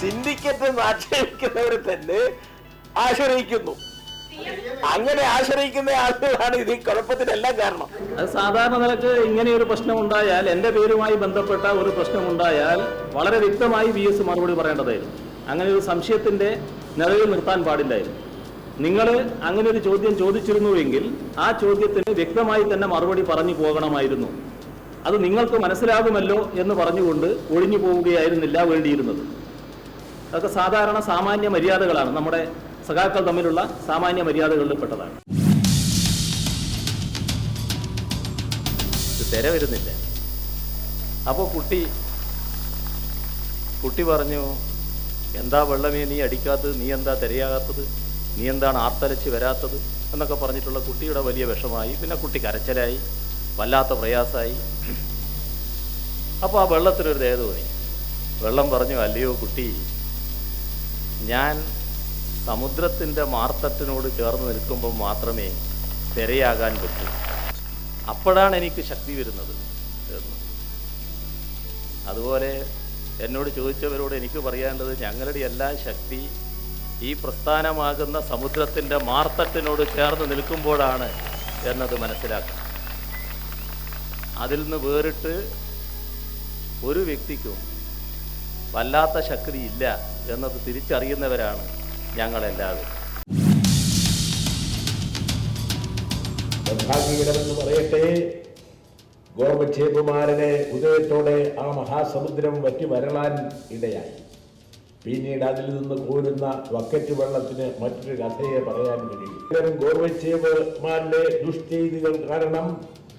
Syndicate ആക്ഷേപിക്കുന്നവരെ തന്നെ ആശ്രയിക്കുന്നു. അങ്ങനെ ആശ്രയിക്കുന്ന ആളുകളാണ് ഇത് കുഴപ്പത്തിനെല്ലാം കാരണം. സാധാരണ നിലയ്ക്ക് ഇങ്ങനെ ഒരു പ്രശ്നം ഉണ്ടായാൽ എന്റെ പേരുമായി ബന്ധപ്പെട്ട ഒരു പ്രശ്നം ഉണ്ടായാൽ വളരെ വ്യക്തമായി വി എസ് മറുപടി പറയേണ്ടതായിരുന്നു. അങ്ങനെ ഒരു സംശയത്തിന്റെ നിലവിൽ നിർത്താൻ പാടില്ലായിരുന്നു. നിങ്ങൾ അങ്ങനെ ഒരു ചോദ്യം ചോദിച്ചിരുന്നുവെങ്കിൽ ആ ചോദ്യത്തിന് വ്യക്തമായി തന്നെ മറുപടി പറഞ്ഞു പോകണമായിരുന്നു. അത് നിങ്ങൾക്ക് മനസ്സിലാകുമല്ലോ എന്ന് പറഞ്ഞുകൊണ്ട് ഒഴിഞ്ഞു പോവുകയായിരുന്നില്ല വേണ്ടിയിരുന്നത്. അതൊക്കെ സാധാരണ സാമാന്യ മര്യാദകളാണ്. നമ്മുടെ സഖാക്കൾ തമ്മിലുള്ള സാമാന്യ മര്യാദകളിൽ പെട്ടതാണ് തിര വരുന്നില്ല. അപ്പോൾ കുട്ടി കുട്ടി പറഞ്ഞു എന്താ വെള്ളമേ നീ അടിക്കാത്തത്? നീ എന്താ തിരയാകാത്തത്? നീ എന്താണ് ആർത്തലച്ച് വരാത്തത്? എന്നൊക്കെ പറഞ്ഞിട്ടുള്ള കുട്ടിയുടെ വലിയ വിഷമായി പിന്നെ കുട്ടി കരച്ചലായി വല്ലാത്ത പ്രയാസമായി. അപ്പോൾ ആ വെള്ളത്തിനൊരു ദയ തോന്നി. വെള്ളം പറഞ്ഞു അല്ലയോ കുട്ടി ഞാൻ സമുദ്രത്തിന്റെ മാർത്തട്ടിനോട് ചേർന്ന് നിൽക്കുമ്പോൾ മാത്രമേ തിരയാകാൻ പറ്റൂ. അപ്പോഴാണ് എനിക്ക് ശക്തി വരുന്നത്. അതുപോലെ എന്നോട് ചോദിച്ചവരോട് എനിക്ക് പറയാനുള്ളത് ഞങ്ങളുടെ എല്ലാ ശക്തി ഈ പ്രസ്ഥാനമാകുന്ന സമുദ്രത്തിന്റെ മാർത്തട്ടിനോട് ചേർന്ന് നിൽക്കുമ്പോഴാണ് എന്നത് മനസ്സിലാക്കണം അതിൽ നിന്ന് വേറിട്ട് ഒരു വ്യക്തിക്കും വല്ലാത്ത ശക്തി ഇല്ല എന്നത് തിരിച്ചറിയുന്നവരാണ് ഞങ്ങളെല്ലാവരും. നിർഭാഗ്യകരമെന്ന് പറയട്ടെ ഗോപക്ഷേപുമാരനെ ഉദയത്തോടെ ആ മഹാസമുദ്രം വറ്റി വരളാൻ ഇടയായി. പിന്നീട് അതിൽ നിന്ന് കോരുന്ന വക്കറ്റ് വെള്ളത്തിന് മറ്റൊരു കഥയെ പറയാൻ കഴിയും. ഇത്തരം ഗോർബച്ചേബുമാരുടെ ദുഷ്ചെയ്തികൾ കാരണം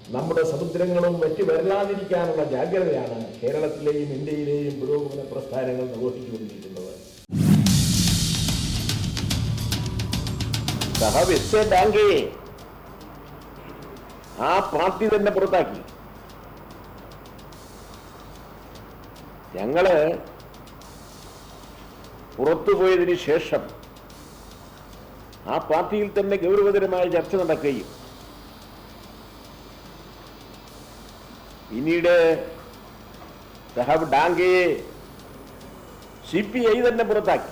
നമ്മുടെ സമുദ്രങ്ങളും വറ്റി വരളാതിരിക്കാനുള്ള ജാഗ്രതയാണ് കേരളത്തിലെയും ഇന്ത്യയിലെയും പുരോഗമന പ്രസ്ഥാനങ്ങൾ നിർവഹിച്ചുകൊണ്ടിരിക്കുന്നത്. സഹ ആ പാർട്ടി തന്നെ പുറത്താക്കി. ഞങ്ങൾ പുറത്തുപോയതിന് ശേഷം ആ പാർട്ടിയിൽ തന്നെ ഗൗരവതരമായ ചർച്ച നടക്കുകയും. പിന്നീട് സഹബ് ഡാങ്കയെ സി പി ഐ തന്നെ പുറത്താക്കി.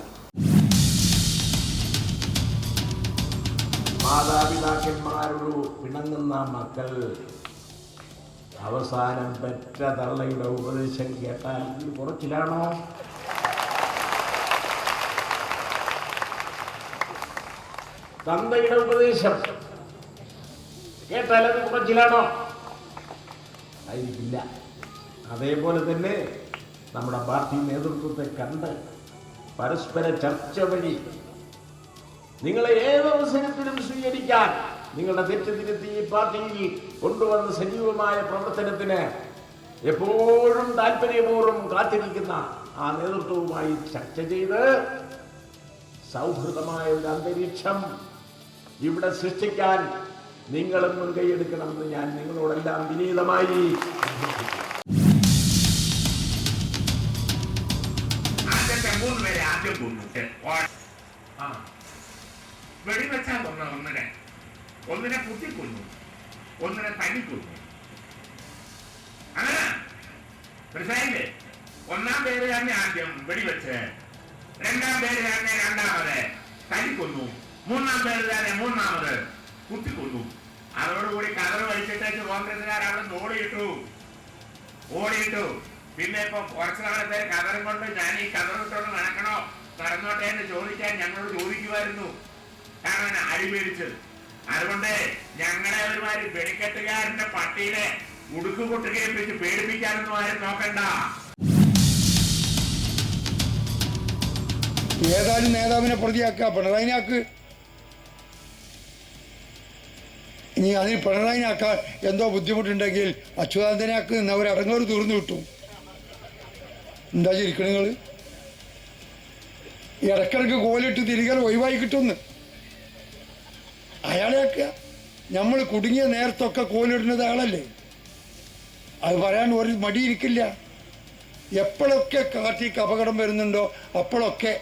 മാതാപിതാക്കന്മാരോട് പിണങ്ങുന്ന മക്കൾ അവസാനം പെറ്റ തള്ളയുടെ ഉപദേശം കേട്ടാൽ കുറച്ചിലാണോ? തന്തയുടെ ഉപദേശം കേട്ടാൽ അത് കുറച്ചിലാണോ? ആയിരിക്കില്ല. അതേപോലെ തന്നെ നമ്മുടെ പാർട്ടി നേതൃത്വത്തെ കണ്ട് പരസ്പര ചർച്ച വഴി നിങ്ങളെ ഏതവസരത്തിലും സ്വീകരിക്കാൻ നിങ്ങളുടെ തെറ്റ് തിരുത്തി ഈ പാർട്ടിയിൽ കൊണ്ടുവന്ന സജീവമായ പ്രവർത്തനത്തിന് എപ്പോഴും താല്പര്യപൂർവം കാത്തിരിക്കുന്ന ആ നേതൃത്വവുമായി ചർച്ച ചെയ്ത് സൗഹൃദമായ ഒരു അന്തരീക്ഷം ഇവിടെ സൃഷ്ടിക്കാൻ നിങ്ങളും മുൻകൈയെടുക്കണമെന്ന് ഞാൻ നിങ്ങളോടെല്ലാം വിനീതമായി ആദ്യത്തെ മൂന്ന് പേരെ ആദ്യം കൊന്നു. ആ. വെടിവെച്ചാ കൊന്ന ഒന്നിനെ. ഒന്നിനെ കുത്തിക്കൊന്നു ഒന്നിനെ തനിക്കൊന്നു അങ്ങനെ. ഒന്നാം പേര് തന്നെ ആദ്യം വെടിവെച്ച് രണ്ടാം പേര് തന്നെ രണ്ടാമത് തനിക്കൊന്നു മൂന്നാം പേര് തന്നെ മൂന്നാമത് കുത്തിക്കൊന്നു അതോടുകൂടി കതറ് വലിച്ചിട്ടേക്ക് കോൺഗ്രസുകാർ അവിടെ ഓടിയിട്ടു. ഓടിയിട്ടു പിന്നെ ഇപ്പൊ കുറച്ച് നാളത്തെ കതറും കൊണ്ട് ഞാൻ ഈ കതറിട്ടോണ്ട് നടക്കണോ? നടന്നോട്ടെ എന്ന് ചോദിക്കാൻ ഞങ്ങളോട് ചോദിക്കുമായിരുന്നു കാരണം അരി മേടിച്ച് അതുകൊണ്ട് ഞങ്ങളെ ഒരുമാതിരി വെടിക്കെട്ടുകാരന്റെ പട്ടിയിലെ ഉടുക്ക് കൊട്ടുകയും വെച്ച് പേടിപ്പിക്കാനൊന്നും ആരും നോക്കണ്ട. ഏതായാലും നേതാവിനെ പ്രതിയാക്കുക. പിണറായിനാക്ക് ഇനി അതിന് പിണറായിനാക്കാൻ എന്തോ ബുദ്ധിമുട്ടുണ്ടെങ്കിൽ അച്യുതാനന്ദനാക്ക് നിന്ന് അവർ അടങ്ങോറ് തീർന്നു കിട്ടും എന്താ ചിരിക്കണ ഇടക്കിടക്ക് കോലിട്ട് തിരികെ ഒഴിവായി കിട്ടുമെന്ന്. അയാളെ നമ്മൾ കുടുങ്ങിയ നേരത്തൊക്കെ കോലിടുന്നത് ആളല്ലേ? അത് പറയാൻ ഒരു മടിയിരിക്കില്ല. എപ്പോഴൊക്കെ കാട്ടിക്ക് അപകടം വരുന്നുണ്ടോ അപ്പോഴൊക്കെ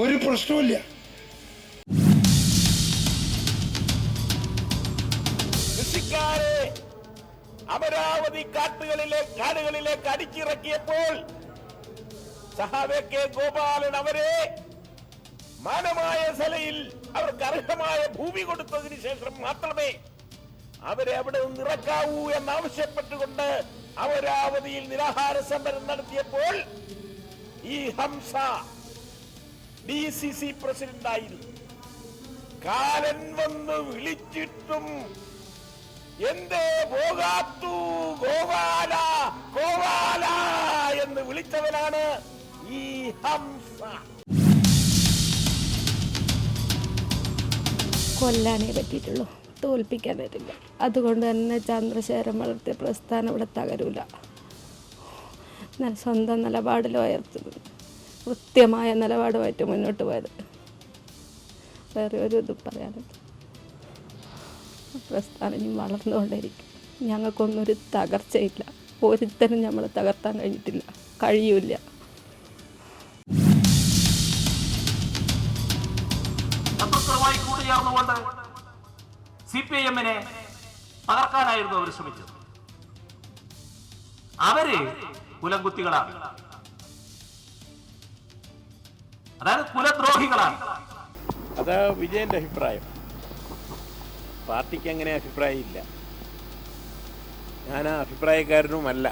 ഒരു പ്രശ്നവുമില്ല. കൃഷിക്കാരെ അമരാവതി കാട്ടുകളിലെ കാടുകളിലേക്ക് അടിച്ചിറക്കിയപ്പോൾ സഹാബെ കെ ഗോപാലൻ അവരെ മാനമായ സലയിൽ അവർക്ക് അർഹമായ ഭൂമി കൊടുത്തതിന് ശേഷം മാത്രമേ അവരെ അവിടെ നിന്ന് ഇറക്കാവൂ എന്നാവശ്യപ്പെട്ടുകൊണ്ട് അവരാവതിയിൽ നിരാഹാര സമരം നടത്തിയപ്പോൾ ഈ Hamsa D C C president ആയിരുന്നു കാലൻ വന്ന് വിളിച്ചിട്ടും എന്തേ പോകാത്തു? ഗോപാല ഗോപാല എന്ന് വിളിച്ചവനാണ് ഈ ഹംസ. കൊല്ലാനേ പറ്റിയിട്ടുള്ളൂ. തോൽപ്പിക്കാൻ പറ്റില്ല അതുകൊണ്ട് തന്നെ ചന്ദ്രശേഖരൻ വളർത്തിയ പ്രസ്ഥാനം ഇവിടെ തകരൂല. സ്വന്തം നിലപാടിൽ ഉയർത്തി കൃത്യമായ നിലപാടുമായിട്ട് മുന്നോട്ട് പോയത്. വേറെ ഒരു ഇത് പറയാനില്ല. പ്രസ്ഥാനം ഇനി വളർന്നുകൊണ്ടിരിക്കും ഞങ്ങൾക്കൊന്നും ഒരു തകർച്ചയില്ല. ഒരുത്തരും നമ്മൾ തകർത്താൻ കഴിഞ്ഞിട്ടില്ല. കഴിയൂല കൂട്ടുചേർന്നുകൊണ്ട് സി പി ഐ എമ്മിനെ തകർക്കാനായിരുന്നു അവർ ശ്രമിച്ചത്. അവർ കുലംകുത്തികളാണ്. അതായത് കുലദ്രോഹികളാണ്. അത് വിജയന്റെ അഭിപ്രായം. പാർട്ടിക്ക് അങ്ങനെ അഭിപ്രായം ഇല്ല ഞാൻ അഭിപ്രായക്കാരനുമല്ല.